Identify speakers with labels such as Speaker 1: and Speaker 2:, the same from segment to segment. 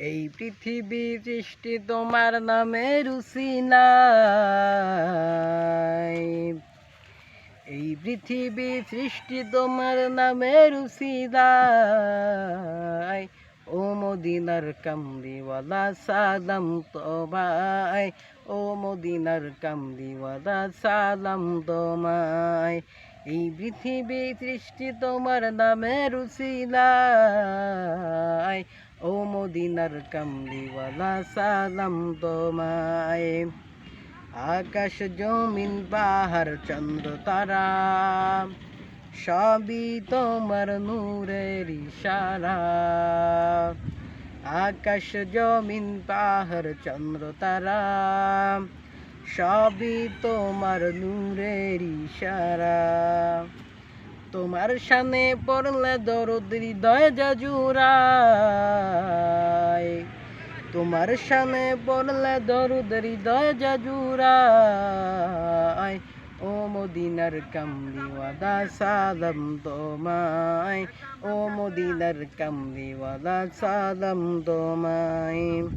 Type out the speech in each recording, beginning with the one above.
Speaker 1: এই পৃথিবী সৃষ্টি তোমার নামে রুচি এই পৃথিবী সৃষ্টি তোমার নামে রুচি নাই। ও মদিনার কামদিওয়ালা সালাম তোমায়। ও মদিনার কামদিওয়ালা সালাম তোমায়। এই পৃথিবী সৃষ্টি তোমার নামে ও মদিনার কামলিওয়ালা সালাম তোমায়। আকাশ জমিন, পাহাড়, চন্দ্র, তারা, সবই তোমার নূরের ইশারা। আকাশ জমিন, পাহাড়, চন্দ্র, তারা, সবই তোমার নূরের ইশারা। তোমার সামনে পড়লে দরদ হৃদয় জাজুরায় তোমার সামনে পড়লে দরদ হৃদয় জাজুরায় ও মদিনার কামলিওয়ালা, সালাম তোমায়। ও মদিনার কামলিওয়ালা, সালাম তোমায়।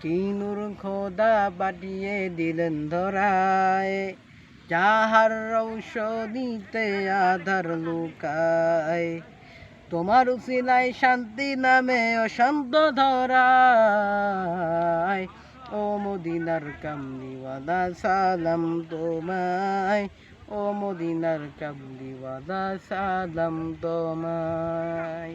Speaker 1: কি নূর খোদা পাঠিয়ে দিলেন ধরায়। যাহার ঔষধিতে আধার লুকায়, তোমার উসিলায় শান্তি নামে অশান্ত ধরায়। ও মদিনার কামলিওয়ালা, সালাম তোমায়। ও মদিনার কামলিওয়ালা, সালাম তোমায়।